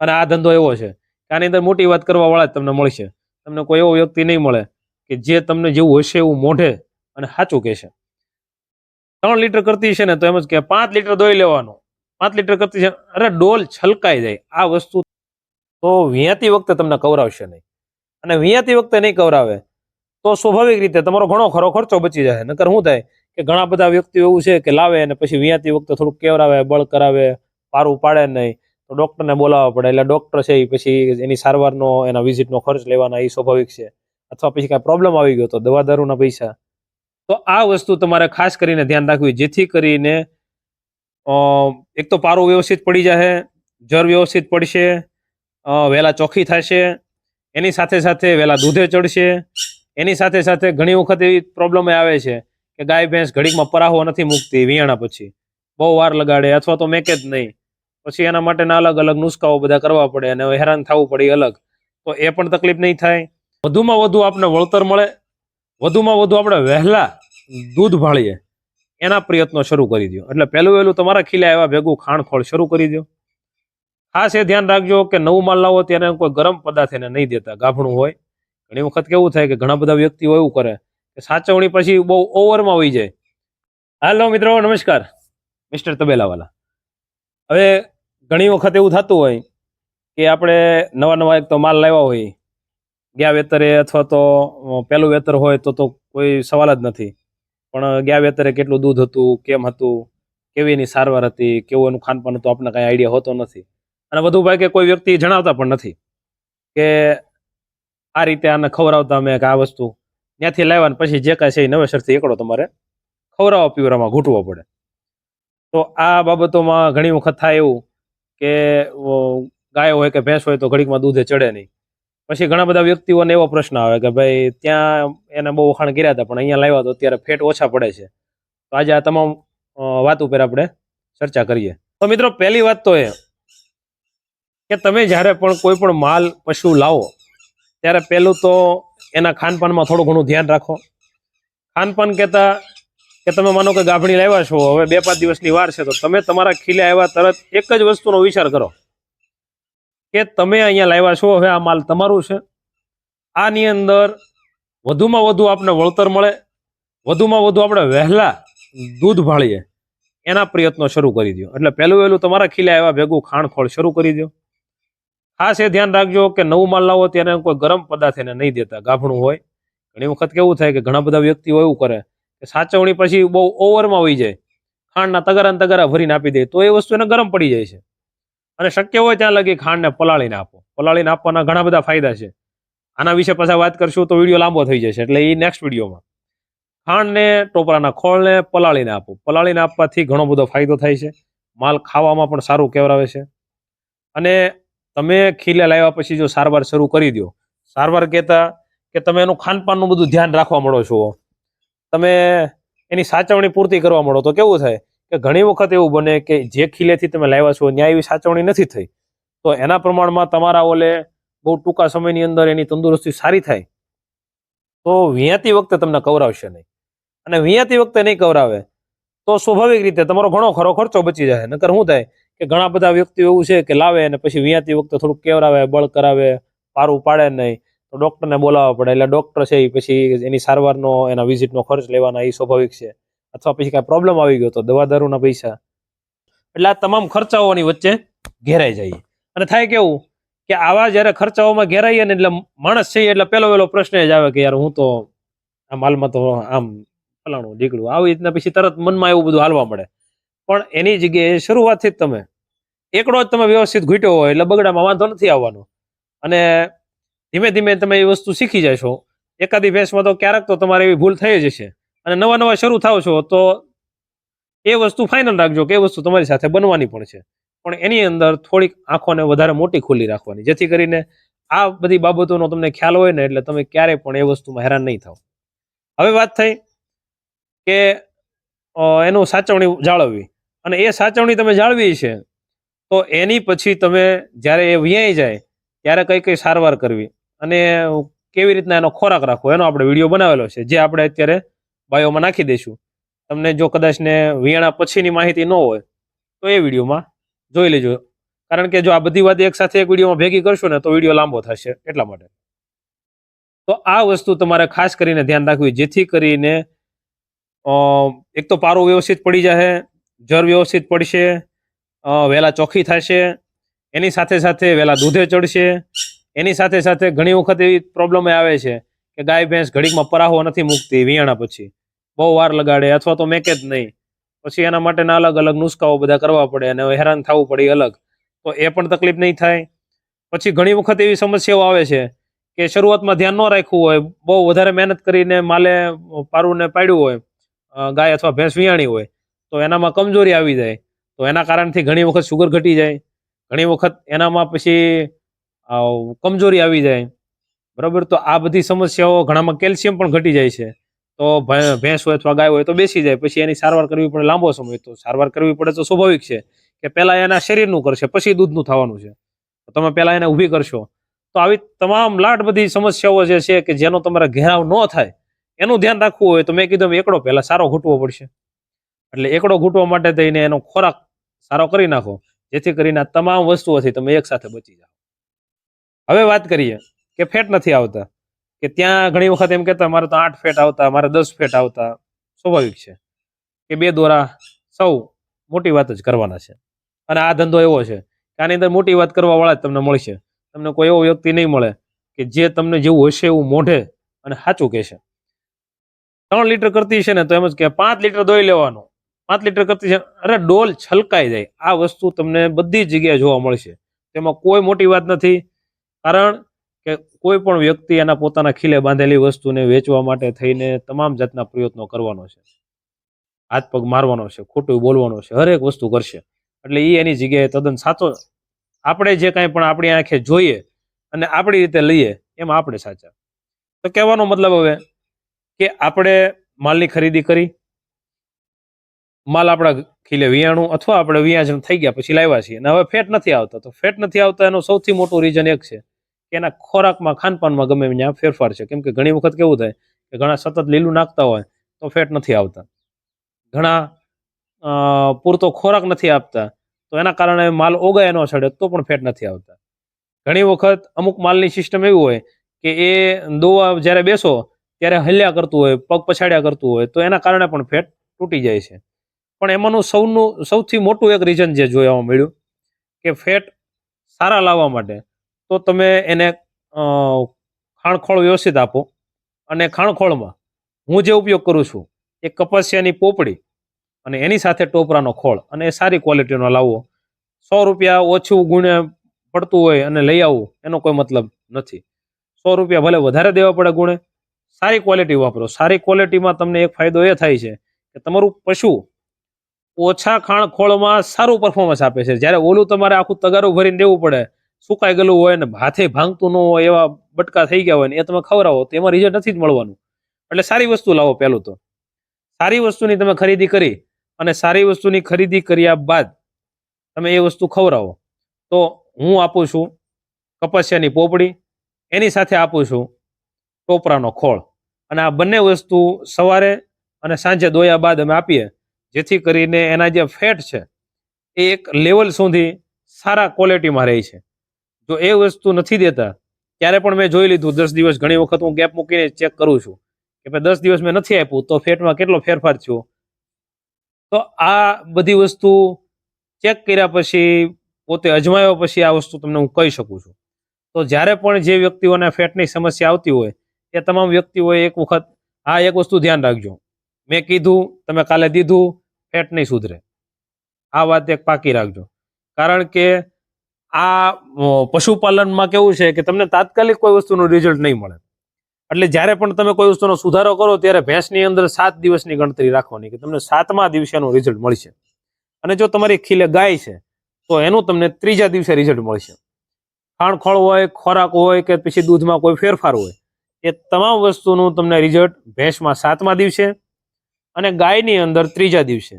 અને આ ધંધો એવો છે કે આની અંદર મોટી વાત કરવા વાળા તમને મળશે. તમને કોઈ એવો વ્યક્તિ નહીં મળે કે જે તમને જેવું હશે એવું મોઢે અને સાચું કહેશે. ત્રણ લીટર કરતી છે ને તો એમ જ કે પાંચ લીટર દોઈ લેવાનું. પાંચ લીટર કરતી છે, અરે ડોલ છલકાઈ જાય. આ વસ્તુ તો વ્યાતી વખતે તમને કવરાવશે નહીં. અને વ્યાતી વખતે નહીં કવરાવે, તો સ્વાભાવિક રીતે તમારો ઘણો ખરો ખર્ચો બચી જાય. નકર શું થાય કે ઘણા બધા વ્યક્તિઓ એવું છે કે લાવે અને પછી વ્યાતી વખતે થોડુંક કેવરાવે, બળ કરાવે, પારું પાડે નહીં. તો ડૉક્ટરને બોલાવવા પડે. એટલે ડૉક્ટર છે એ પછી એની સારવારનો, એના વિઝિટનો ખર્ચ લેવાના એ સ્વાભાવિક છે. અથવા પછી કાંઈ પ્રોબ્લેમ આવી ગયો તો દવા દારૂના પૈસા. તો આ વસ્તુ તમારે ખાસ કરીને ધ્યાન રાખવી. જેથી કરીને એક તો પારો વ્યવસ્થિત પડી જશે જર વ્યવસ્થિત પડશે વહેલા ચોખ્ખી થશે, એની સાથે સાથે વહેલા દૂધે ચડશે, એની સાથે સાથે ઘણી વખત એવી પ્રોબ્લેમ આવે છે કે ગાય, ભેંસ ઘડીકમાં પરાહો નથી મૂકતી, વિયાણા પછી. બહુ વાર લગાડે અથવા તો મેકે જ નહીં. પછી એના માટેના અલગ અલગ નુસ્ખાઓ બધા કરવા પડે અને હેરાન થવું પડે અલગ. તો એ પણ તકલીફ નહીં થાય. વધુમાં વધુ આપણે વળતર મળે. વધુમાં વધુ આપણે વહેલા દૂધ ભાળીએ. એના પ્રયત્નો શરૂ કરી દો એટલે પહેલું વહેલું તમારા ખીલા એવા ભેગું ખાણખોળ શરૂ કરી દો ખાસ એ ધ્યાન રાખજો કે નવું માલ લાવો ત્યારે કોઈ ગરમ પદાર્થ એને નહીં દેતા. ગાભણું હોય. ઘણી વખત કેવું થાય કે ઘણા બધા વ્યક્તિઓ એવું કરે કે સાચવણી પછી બહુ ઓવરમાં હોઈ જાય. હાલો મિત્રો, નમસ્કાર. મિસ્ટર તબેલાવાલા. હવે ઘણી વખત એવું થતું હોય કે આપણે નવા નવા એક તો માલ લાવ્યા હોય, ગયા વેતરે અથવા તો પહેલું વેતર હોય તો તો કોઈ સવાલ જ નથી. પણ ગયા વેતરે કેટલું દૂધ હતું, કેમ હતું કેવી એની સારવાર હતી, કેવું એનું ખાનપાન હતું આપણને કાંઈ આઈડિયા હોતો નથી. અને વધુ ભાગે કોઈ વ્યક્તિ જણાવતા પણ નથી કે આ રીતે આને ખવડાવતા અમે કે આ વસ્તુ ત્યાંથી લાવ્યા ને પછી જે કાંઈ છે એ નવેસરથી એકડો તમારે ખવડાવવા પીવડાવવામાં ઘૂંટવો પડે. તો આ બાબતોમાં ઘણી વખત થાય એવું કે ગાય હોય કે ભેંસ હોય તો ઘડીકમાં દૂધે ચડે નહીં. પછી ઘણા બધા વ્યક્તિઓને એવો પ્રશ્ન આવે કે ભાઈ ત્યાં એને બહુ વખાણ કર્યા હતા, પણ અહીંયા લાવ્યા તો અત્યારે ફેટ ઓછા પડે છે. તો આજે આ તમામ વાત ઉપર આપણે ચર્ચા કરીએ. તો મિત્રો, પહેલી વાત તો એ કે તમે જ્યારે પણ કોઈ પણ માલ, પશુ લાવો, ત્યારે પહેલું તો એના ખાનપાનમાં થોડું ઘણું ધ્યાન રાખો. ખાનપાન કહેતા કે તમે માનો કે ગાભણી લાવ્યા છો, હવે બે પાંચ દિવસની વાર છે, તો તમે તમારા ખીલે આવ્યા તરત એક જ વસ્તુનો વિચાર કરો. કે તમે અહીંયા લાવ્યા છો, હવે આ માલ તમારું છે. આની અંદર વધુમાં વધુ આપણે વળતર મળે, વધુમાં વધુ આપણે વહેલા દૂધ ભાળીએ. એના પ્રયત્નો શરૂ કરી દો એટલે પહેલું વહેલું તમારા ખીલે આવ્યા, ભેગું ખાણખોળ શરૂ કરી દો ખાસ એ ધ્યાન રાખજો કે નવું માલ લાવો ત્યારે કોઈ ગરમ પદાર્થ એને નહીં દેતા. ગાભણું હોય, ઘણી વખત કેવું થાય કે ઘણા બધા વ્યક્તિઓ એવું કરે સાચવણી પછી બહુ ઓવરમાં હોઈ જાય. ખાંડના તગારા તગારા ભરીને આપી દે તો એ વસ્તુ એને ગરમ પડી જાય છે. અને શક્ય હોય ત્યાં લગી ખાંડને પલાળીને આપો. પલાળીને આપવાના ઘણા બધા ફાયદા છે. આના વિશે પાછા વાત કરશું તો વીડિયો લાંબો થઈ જશે એટલે એ નેક્સ્ટ વિડીયોમાં. ખાંડને, ટોપરાના ખોળને પલાળીને આપો. પલાળીને આપવાથી ઘણો બધો ફાયદો થાય છે. માલ ખાવામાં પણ સારું કેવરાવે છે. અને તમે ખીલે લાવ્યા પછી જો સારવાર શરૂ કરી દો સારવાર કહેતા કે તમે એનું ખાનપાનનું બધું ધ્યાન રાખવા મળો છો. તમે એની સાચવણી પૂર્તિ કરવા મળો તો કેવું થાય કે ઘણી વખત એવું બને કે જે ખીલેથી તમે લાવ્યા છો ત્યાં એવી સાચવણી નથી થઈ. તો એના પ્રમાણમાં તમારા ઓલે બહુ ટૂંકા સમયની અંદર એની તંદુરસ્તી સારી થાય. તો વિયાતી વખતે તમને કવરાવશે નહીં. અને વિયાતી વખતે નહીં કવરાવે તો સ્વાભાવિક રીતે તમારો ઘણો ખરો ખર્ચો બચી જાય. નકર શું થાય કે ઘણા બધા વ્યક્તિઓ એવું છે કે લાવે અને પછી વિયાતી વખતે થોડુંક કેવરાવે, બળ કરાવે, પારું પાડે નહીં. તો ડૉક્ટરને બોલાવવા પડે. એટલે ડૉક્ટર છે એ પછી એની સારવારનો, એના વિઝિટનો ખર્ચ લેવાના એ સ્વાભાવિક છે. અથવા પછી કાંઈ પ્રોબ્લેમ આવી ગયો તો દવા દારૂના પૈસા. એટલે આ તમામ ખર્ચાઓની વચ્ચે ઘેરાઈ જાય. અને થાય કેવું કે આવા જ્યારે ખર્ચાઓમાં ઘેરાઈએ ને એટલે માણસ છે એટલે પહેલો પહેલો પ્રશ્ન જ આવે કે યાર હું તો આ માલમાં તો આમ ફલાણું ઢીકડું. આવી રીતના પછી તરત મનમાં એવું બધું હાલવા મળે. પણ એની જગ્યાએ શરૂઆતથી જ તમે, એકડો જ તમે વ્યવસ્થિત ઘૂંટ્યો હોય એટલે બગડામાં વાંધો નથી આવવાનો. અને ધીમે ધીમે તમે એ વસ્તુ શીખી જશો. એકાદી ભેંસમાં તો ક્યારેક તો તમારે એવી ભૂલ થઈ જશે અને નવા નવા શરૂ થાવ છો તો એ વસ્તુ ફાઇનલ રાખજો કે એ વસ્તુ તમારી સાથે બનવાની પણ છે. પણ એની અંદર થોડીક આંખોને વધારે મોટી ખુલ્લી રાખવાની. જેથી કરીને આ બધી બાબતોનો તમને ખ્યાલ હોય ને એટલે તમે ક્યારેય પણ એ વસ્તુમાં હેરાન નહીં થાવ. હવે વાત થઈ કે એનું સાચવણી જાળવવી. અને એ સાચવણી તમે જાળવી છે, તો એની પછી તમે જ્યારે એ વ્યાય જાય, ત્યારે કઈ કઈ સારવાર કરવી. અને કેવી રીતના એનો ખોરાક રાખવો? એનો આપણે વીડિયો બનાવેલો છે, જે આપણે અત્યારે બાયોમાં નાખી દઈશું. તમને જો કદાચ ને વિયાણા પછીની માહિતી ન હોય, તો એ વિડીયોમાં જોઈ લેજો. કારણ કે જો આ બધી વાત એક સાથે એક વિડીયોમાં ભેગી કરશો ને, તો વીડિયો લાંબો થશે, એટલા માટે. તો આ વસ્તુ તમારે ખાસ કરીને ધ્યાન રાખવી, જેથી કરીને એક તો પારો વ્યવસ્થિત પડી જશે જર વ્યવસ્થિત પડશે વહેલા ચોખ્ખી થશે, એની સાથે સાથે વહેલા દૂધે ચડશે એની સાથે સાથે ઘણી વખત એવી પ્રોબ્લેમ આવે છે કે ગાય, ભેંસ ઘડીકમાં પરાહો નથી મૂકતી વિયાણા પછી. બહુ વાર લગાડે અથવા તો મેકે જ નહીં. પછી એના માટેના અલગ અલગ નુસ્ખાઓ બધા કરવા પડે અને હેરાન થવું પડે અલગ. તો એ પણ તકલીફ નહીં થાય. પછી ઘણી વખત એવી સમસ્યાઓ આવે છે કે શરૂઆતમાં ધ્યાન ન રાખવું હોય, બહુ વધારે મહેનત કરીને માલે પારુને પાડ્યું હોય ગાય અથવા ભેંસ વિયાણી હોય, તો એનામાં કમજોરી આવી જાય. તો એના કારણથી ઘણી વખત શુગર ઘટી જાય. ઘણી વખત એનામાં પછી કમજોરી આવી જાય. બરાબર? તો આ બધી સમસ્યાઓ ઘણામાં કેલ્શિયમ પણ ઘટી જાય છે. તો ભેંસ હોય અથવા ગાય હોય તો બેસી જાય. પછી એની સારવાર કરવી પડે લાંબો સમય. તો સારવાર કરવી પડે તો સ્વાભાવિક છે કે પહેલાં એના શરીરનું કરશે, પછી દૂધનું થવાનું છે. તમે પહેલાં એને ઊભી કરશો. તો આવી તમામ લાટ બધી સમસ્યાઓ જે છે કે જેનો તમારે ઘેરાવ ન થાય, એનું ધ્યાન રાખવું હોય તો મેં કીધું એકડો પહેલાં સારો ઘૂંટવો પડશે. એટલે એકડો ઘૂંટવા માટે થઈને એનો ખોરાક સારો કરી નાખો. જેથી કરીને તમામ વસ્તુઓથી તમે એક સાથે બચી જાઓ. હવે વાત કરીએ કે ફેટ નથી આવતા. કે ત્યાં ઘણી વખત એમ કહેતા, મારે તો આઠ ફેટ આવતા, મારે દસ ફેટ આવતા. સ્વાભાવિક છે કે બે દોરા સૌ મોટી વાત જ કરવાના છે. અને આ ધંધો એવો છે કે આની અંદર મોટી વાત કરવા વાળા જ તમને મળશે. તમને કોઈ એવો વ્યક્તિ નહીં મળે કે જે તમને જેવું હશે એવું મોઢે અને સાચું કહેશે. ત્રણ લીટર કરતી છે ને તો એમ જ કે પાંચ લીટર દોઈ લેવાનું. પાંચ લીટર કરતી છે, અરે ડોલ છલકાઈ જાય. આ વસ્તુ તમને બધી જગ્યાએ જોવા મળશે. તેમાં કોઈ મોટી વાત નથી. કારણ કે કોઈ પણ વ્યક્તિ એના પોતાના ખીલે બાંધેલી વસ્તુને વેચવા માટે થઈને તમામ જાતના પ્રયત્નો કરવાનો છે. હાથ પગ મારવાનો છે, ખોટું બોલવાનો છે, હરેક વસ્તુ કરશે. એટલે એ એની જગ્યાએ તદ્દન સાચો આપણે જે કાંઈ પણ આપણી આંખે જોઈએ અને આપણી રીતે લઈએ, એમાં આપણે સાચા. તો કહેવાનો મતલબ હવે કે આપણે માલની ખરીદી કરી, માલ આપણા ખીલે વિયાણું અથવા આપણે વિયાજણ થઈ ગયા, પછી લાવ્યા છીએ. અને હવે ફેટ નથી આવતા. તો ફેટ નથી આવતા એનું સૌથી મોટું રીઝન એક છે. કે એના ખોરાકમાં, ખાનપાનમાં ગમે ત્યાં ફેરફાર છે. કેમ કે ઘણી વખત કેવું થાય કે ઘણા સતત લીલું નાખતા હોય તો ફેટ નથી આવતા. ઘણા પૂરતો ખોરાક નથી આપતા તો એના કારણે માલ ઓગાય ન છડે તો પણ ફેટ નથી આવતા. ઘણી વખત અમુક માલની સિસ્ટમ એવી હોય કે એ દોવા જ્યારે બેસો ત્યારે હલ્યા કરતું હોય, પગ પછાડ્યા કરતું હોય તો એના કારણે પણ ફેટ તૂટી જાય છે. પણ એમાંનું સૌનું, સૌથી મોટું એક રીઝન જે જોવા મળ્યું કે ફેટ સારા લાવવા માટે તો તમે એને ખાણખોળ વ્યવસ્થિત આપો. અને ખાણખોળમાં હું જે ઉપયોગ કરું છું, એ કપાસિયાની પોપડી અને એની સાથે ટોપરાનો ખોળ અને એ સારી ક્વોલિટીનો લાવવો સો રૂપિયા ઓછું ગુણે પડતું હોય અને લઈ આવવું એનો કોઈ મતલબ નથી. સો રૂપિયા ભલે વધારે દેવા પડે ગુણે, સારી ક્વોલિટી વાપરો. સારી ક્વોલિટીમાં તમને એક ફાયદો એ થાય છે કે તમારું પશુ ઓછા ખાણખોળમાં સારું પરફોર્મન્સ આપે છે. જ્યારે ઓલું તમારે આખું તગારું ભરીને દેવું પડે સુકાઈ ગયેલું હોય ને હાથે ભાંગતું ન હોય એવા બટકા થઈ ગયા હોય ને એ તમે ખવડાવો તો એમાં રિઝલ્ટ નથી જ મળવાનું. એટલે સારી વસ્તુ લાવો પહેલું તો. સારી વસ્તુની તમે ખરીદી કરી અને સારી વસ્તુની ખરીદી કર્યા બાદ તમે એ વસ્તુ ખવડાવો. તો હું આપું છું કપાસિયાની પોપડી, એની સાથે આપું છું ટોપરાનો ખોળ. અને આ બંને વસ્તુ સવારે અને સાંજે દોયા બાદ અમે આપીએ, જેથી કરીને એના જે ફેટ છે એ એક લેવલ સુધી સારા ક્વોલિટીમાં રહે છે. જો એ વસ્તુ નથી દેતા, ત્યારે પણ મેં જોઈ લીધું, દસ દિવસ ઘણી વખત હું ગેપ મૂકીને ચેક કરું છું કે ભાઈ દસ દિવસ મેં નથી આપ્યું, તો ફેટમાં કેટલો ફેરફાર થયો? તો આ બધી વસ્તુ ચેક કર્યા પછી, પોતે અજમાયો પછી આ વસ્તુ તમને હું કહી શકું છું. તો જ્યારે પણ જે વ્યક્તિઓને ફેટની સમસ્યા આવતી હોય, એ તમામ વ્યક્તિઓએ એક વખત આ એક વસ્તુ ધ્યાન રાખજો. મેં કીધું, તમે કાલે દીધું, ફેટ નહીં સુધરે. આ વાત એક પાકી રાખજો. કારણ કે આ પશુપાલનમાં કેવું છે કે તમને તાત્કાલિક કોઈ વસ્તુનું રિઝલ્ટ નહીં મળે. એટલે જ્યારે પણ તમે કોઈ વસ્તુનો સુધારો કરો ત્યારે ભેંસની અંદર સાત દિવસની ગણતરી રાખવાની કે તમને સાતમા દિવસેનું રિઝલ્ટ મળશે. અને જો તમારી ખીલે ગાય છે, તો એનું તમને ત્રીજા દિવસે રિઝલ્ટ મળશે. ખાણખોળ હોય, ખોરાક હોય કે પછી દૂધમાં કોઈ ફેરફાર હોય, એ તમામ વસ્તુનું તમને રિઝલ્ટ ભેંસમાં સાતમા દિવસે અને ગાયની અંદર ત્રીજા દિવસે.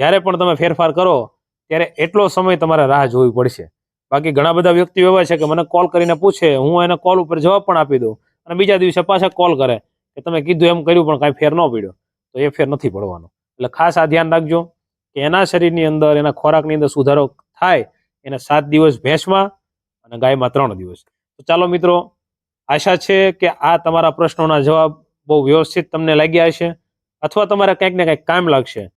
જ્યારે પણ તમે ફેરફાર કરો, ત્યારે એટલો સમય તમારે રાહ જોવી પડશે. બાકી ઘણા બધા વ્યક્તિઓ એવા છે કે મને કોલ કરીને પૂછે, હું એને કોલ ઉપર જવાબ પણ આપી દઉં અને બીજા દિવસે પાછા કોલ કરે કે તમે કીધું એમ કર્યું પણ કાંઈ ફેર ન પડ્યો. તો એ ફેર નથી પડવાનો. એટલે ખાસ આ ધ્યાન રાખજો કે એના શરીરની અંદર, એના ખોરાકની અંદર સુધારો થાય, એને સાત દિવસ ભેંસમાં અને ગાયમાં ત્રણ દિવસ. તો ચાલો મિત્રો, આશા છે કે આ તમારા પ્રશ્નોના જવાબ બહુ વ્યવસ્થિત તમને લાગ્યા હશે અથવા તમારે કંઈક ને કંઈક કામ લાગશે.